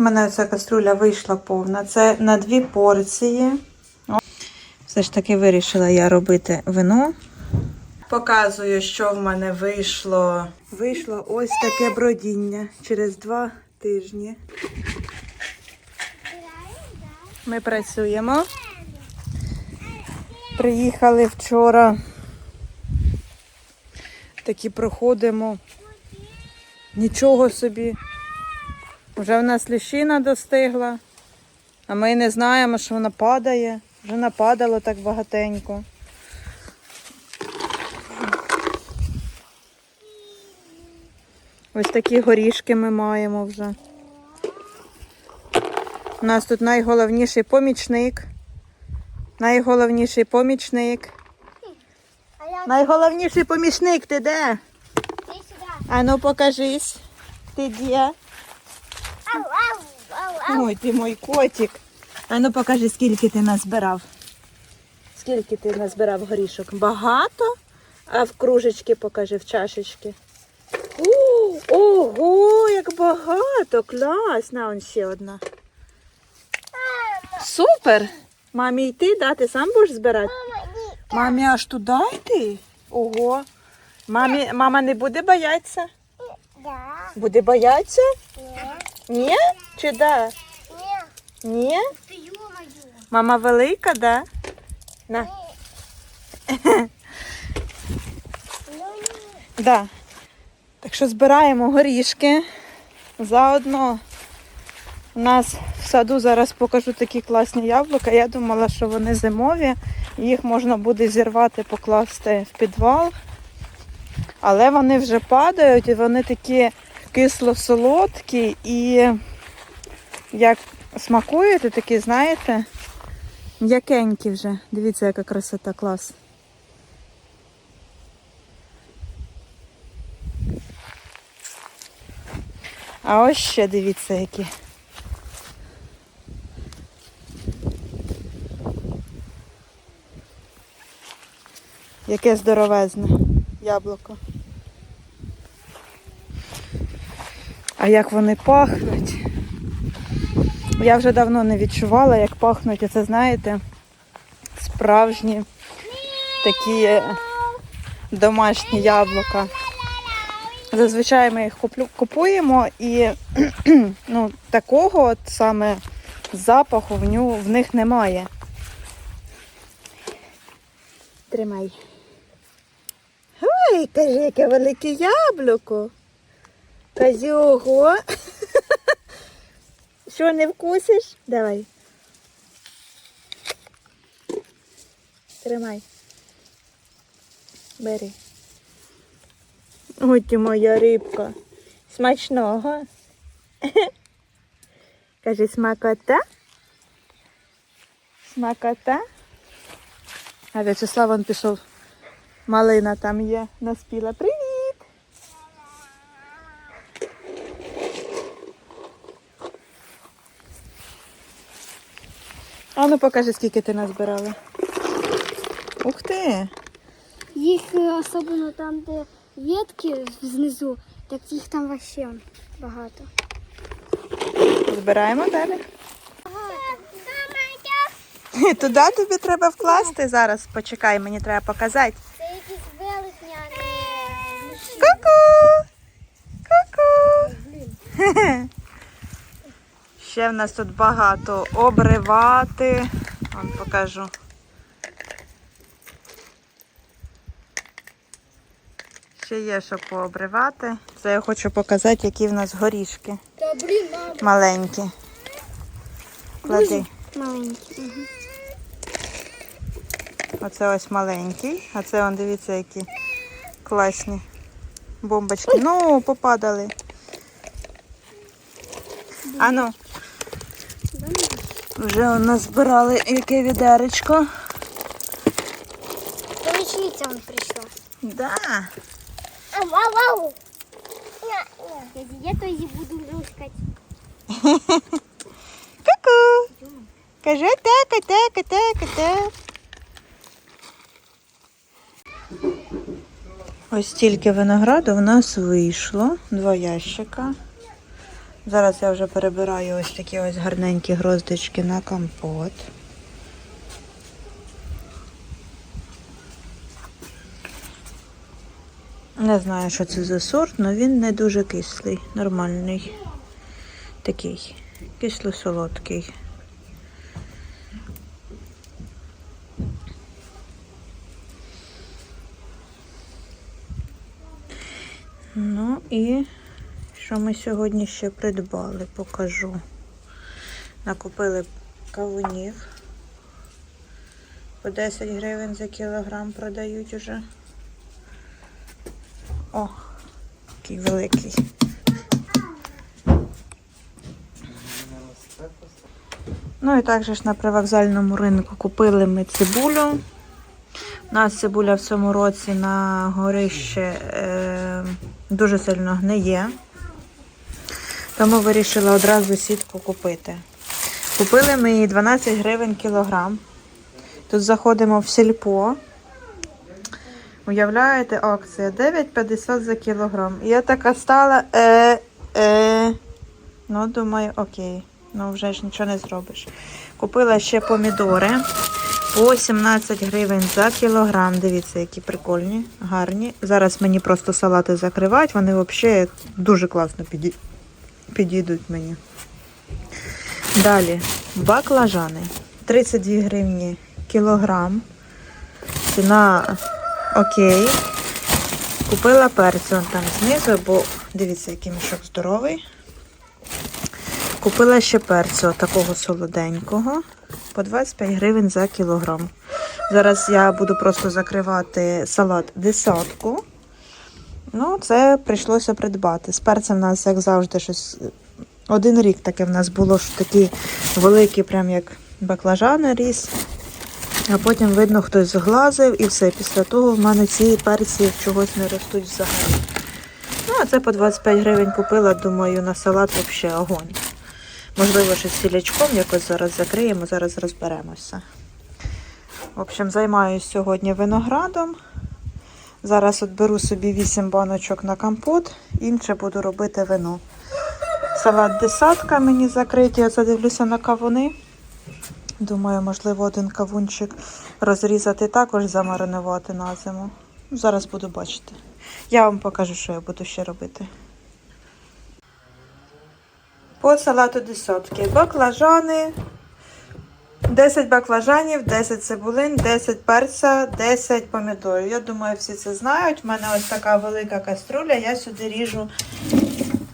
У мене ця каструля вийшла повна. Це на дві порції. Все ж таки вирішила я робити вино. Показую, що в мене вийшло. Вийшло ось таке бродіння через два тижні. Ми працюємо. Приїхали вчора. Такі проходимо. Нічого собі. Вже в нас ліщина достигла, а ми не знаємо, що вона падає. Вже нападало так багатенько. Ось такі горішки ми маємо вже. У нас тут найголовніший помічник. Найголовніший помічник. Найголовніший помічник, ти де? ти сюди. А ну покажись. Ти де? Ой, ти мой котик. А ну покажи, скільки ти назбирав. Скільки ти назбирав горішок? Багато? А в кружечки покажи, в чашечки. О, ого, як багато! Клас! На, он ще одна. Супер! Мамі йти, да? Ти сам будеш збирати? Мамі аж туди йти? Ого. Мамі, мама не буде боятися? Да. Буде боятися? Ні. Ні? Чи да? Ні. Ні? Мама велика, да? На. Ну. Да. Так що збираємо горішки. Заодно у нас в саду зараз покажу такі класні яблука. Я думала, що вони зимові. Їх можна буде зірвати, покласти в підвал. Але вони вже падають і вони такі кисло-солодкі і як смакують, і такі, знаєте, м'якенькі вже. Дивіться, яка красота, клас. А ось ще дивіться які. Яке здоровезне яблуко. А як вони пахнуть? Я вже давно не відчувала, як пахнуть. Оце, знаєте, справжні такі е, домашні яблука. Зазвичай ми їх купуємо і ну, такого от саме запаху в, ню, в них немає. Тримай. Ой, кажи, яке велике яблуко. Кажи, ого. Що, не вкусиш? Давай. Тримай. Бери. Ти моя рибка. Смачного. Кажи смакота. Смакота. А В'ячеслав вон пішов. Малина там є, наспіла. Привіт! А ну покажи, скільки ти назбирала. Ух ти! Їх е, особливо там, де ветки знизу, так їх там вообще багато. Збираємо далі. Туди тобі треба вкласти зараз. Почекай, мені треба показати. Це якісь велетняні. Ку-ку! Ку-ку! Ще в нас тут багато обривати. Вон покажу. Ще є що пообривати. Це я хочу показати, які в нас горішки Та блін, маленькі. Клади. Маленькі. Оце ось маленький, а це он дивіться, які класні бомбочки. Ну, попадали. Ану. Вже у нас збирали яке відеречко. Помічниця он прийшла. Да. Ау, ау, ау. Я то її буду рускати. Ку-ку. Кажи тека, тека, тека, тека. Ось стільки винограду в нас вийшло. Два ящика. Зараз я вже перебираю ось такі ось гарненькі гроздочки на компот. Не знаю, що це за сорт, але він не дуже кислий, нормальний. Такий кисло-солодкий. Ну і що ми сьогодні ще придбали, покажу. Накупили кавунів. По 10 гривень за кілограм продають уже. О, який великий. Ну і також ж на привокзальному ринку купили ми цибулю. У нас цибуля в цьому році на горище е, дуже сильно гниє. Тому вирішила одразу сітку купити. Купили ми її 12 гривень кілограм. Тут заходимо в сільпо. Уявляєте, акція 9,50 за кілограм. Я така стала. Е, е. Ну, думаю, окей. Ну, вже ж нічого не зробиш. Купила ще помідори по 17 гривень за кілограм. Дивіться, які прикольні, гарні. Зараз мені просто салати закривають, вони взагалі дуже класно піді... підійдуть мені. Далі баклажани. 32 гривні кілограм. Ціна окей. Купила перцю там знизу, бо дивіться, який мішок здоровий. Купила ще перцю такого солоденького по 25 гривень за кілограм. Зараз я буду просто закривати салат десятку. Ну, це прийшлося придбати. З перцем у нас, як завжди, щось. Один рік таке в нас було, що такі великі, прям як баклажани ріс. А потім, видно, хтось зглазив і все. Після того в мене ці перці чогось не ростуть взагалі. Ну, а це по 25 гривень купила, думаю, на салат взагалі огонь. Можливо, ще з сілячком якось зараз закриємо, зараз розберемося. В общем, займаюся сьогодні виноградом. Зараз от беру собі 8 баночок на компот, інше буду робити вино. Салат десятка мені закриті, я задивлюся на кавуни. Думаю, можливо, один кавунчик розрізати також замаринувати на зиму. Зараз буду бачити. Я вам покажу, що я буду ще робити. По салату десятки. Баклажани. 10 баклажанів, 10 цибулин, 10 перця, 10 помідорів. Я думаю, всі це знають. У мене ось така велика каструля. Я сюди ріжу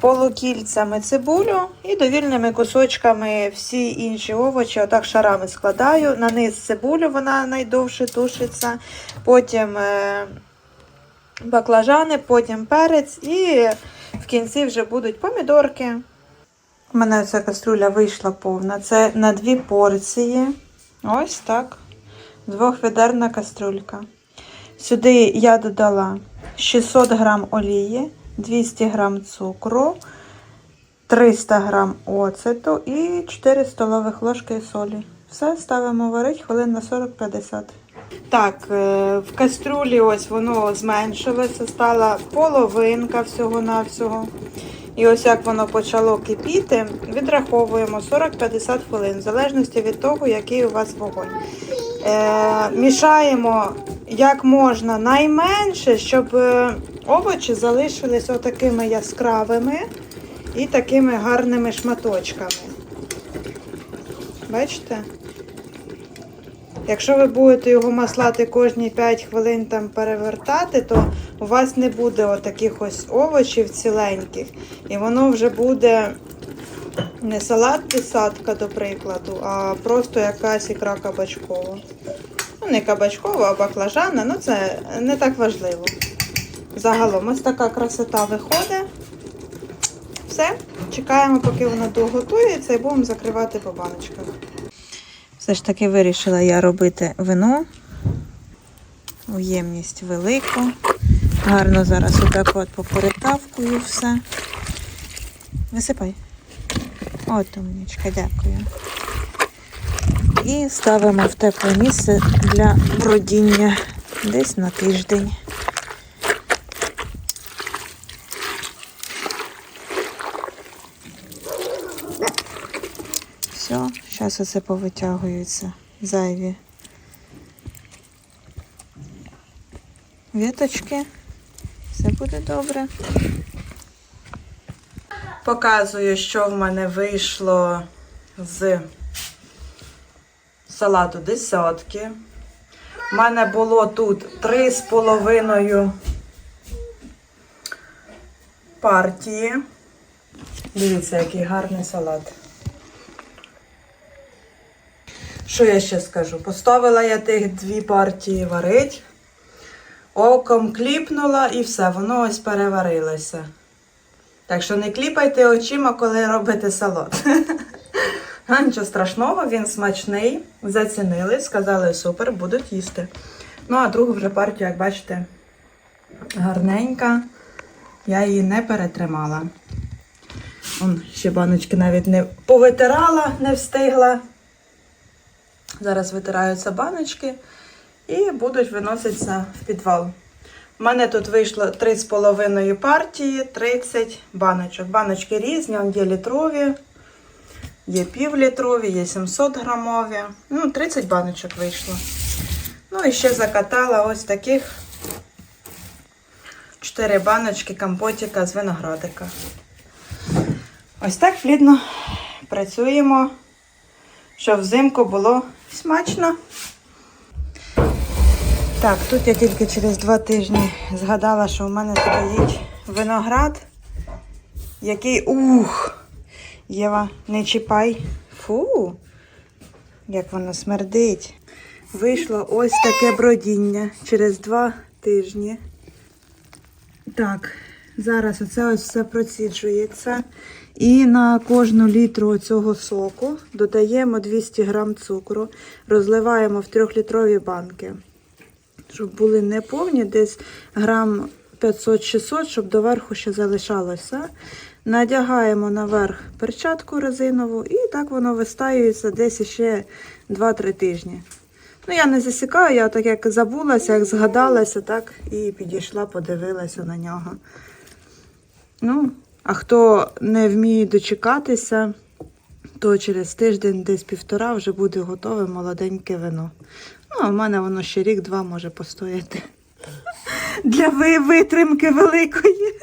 полукільцями цибулю і довільними кусочками всі інші овочі, отак шарами складаю. На низ цибулю, вона найдовше тушиться. Потім е, баклажани, потім перець і в кінці вже будуть помідорки. У мене ця каструля вийшла повна. Це на дві порції. Ось так. Двохвідерна каструлька. Сюди я додала 600 грам олії, 200 грам цукру, 300 грам оцету і 4 столових ложки солі. Все ставимо варити хвилин на 40-50. Так, е, в каструлі ось воно зменшилося, стала половинка всього-навсього. І ось як воно почало кипіти, відраховуємо 40-50 хвилин, в залежності від того, який у вас вогонь. Е, мішаємо як можна найменше, щоб е, овочі залишились отакими яскравими і такими гарними шматочками. Бачите? Якщо ви будете його маслати кожні 5 хвилин там перевертати, то у вас не буде отаких ось овочів ціленьких. І воно вже буде не салат десятка, до прикладу, а просто якась ікра кабачкова. Ну, не кабачкова, а баклажана, ну це не так важливо. Загалом ось така красота виходить. Все, чекаємо, поки воно доготується, і будемо закривати по баночках. Все ж таки вирішила я робити вино. Уємність велику. Гарно зараз отак от поперетавкую все. Висипай. От, умнічка, дякую. І ставимо в тепле місце для бродіння десь на тиждень. Все, зараз оце повитягується. Зайві. Віточки. Все буде добре. Показую, що в мене вийшло з салату десятки. У мене було тут три з половиною партії. Дивіться, який гарний салат. Що я ще скажу? Поставила я тих дві партії варить, оком кліпнула і все, воно ось переварилося. Так що не кліпайте очима, коли робите салат. Нічого страшного, він смачний. Зацінили, сказали супер, будуть їсти. Ну, а другу вже партію, як бачите, гарненька. Я її не перетримала. Вон ще баночки навіть не повитирала, не встигла. Зараз витираються баночки і будуть виноситися в підвал. У мене тут вийшло 3,5 партії, 30 баночок. Баночки різні, є літрові, є півлітрові, є 700 грамові. Ну, 30 баночок вийшло. Ну і ще закатала ось таких 4 баночки компотика з виноградика. Ось так плідно працюємо, щоб взимку було смачно. Так, тут я тільки через два тижні згадала, що в мене стоїть виноград, який. Ух! Єва, не чіпай. Фу, як воно смердить. Вийшло ось таке бродіння через два тижні. Так, зараз оце ось все проціджується. І на кожну літру цього соку додаємо 200 грам цукру, розливаємо в 3-літрові банки щоб були не повні, десь грам 500-600, щоб доверху ще залишалося. Надягаємо наверх перчатку резинову і так воно вистаюється десь ще 2-3 тижні. Ну, я не засікаю, я так як забулася, як згадалася, так і підійшла, подивилася на нього. Ну, а хто не вміє дочекатися, то через тиждень, десь півтора, вже буде готове молоденьке вино. Ну, а в мене воно ще рік-два може постояти. Для ви- витримки великої.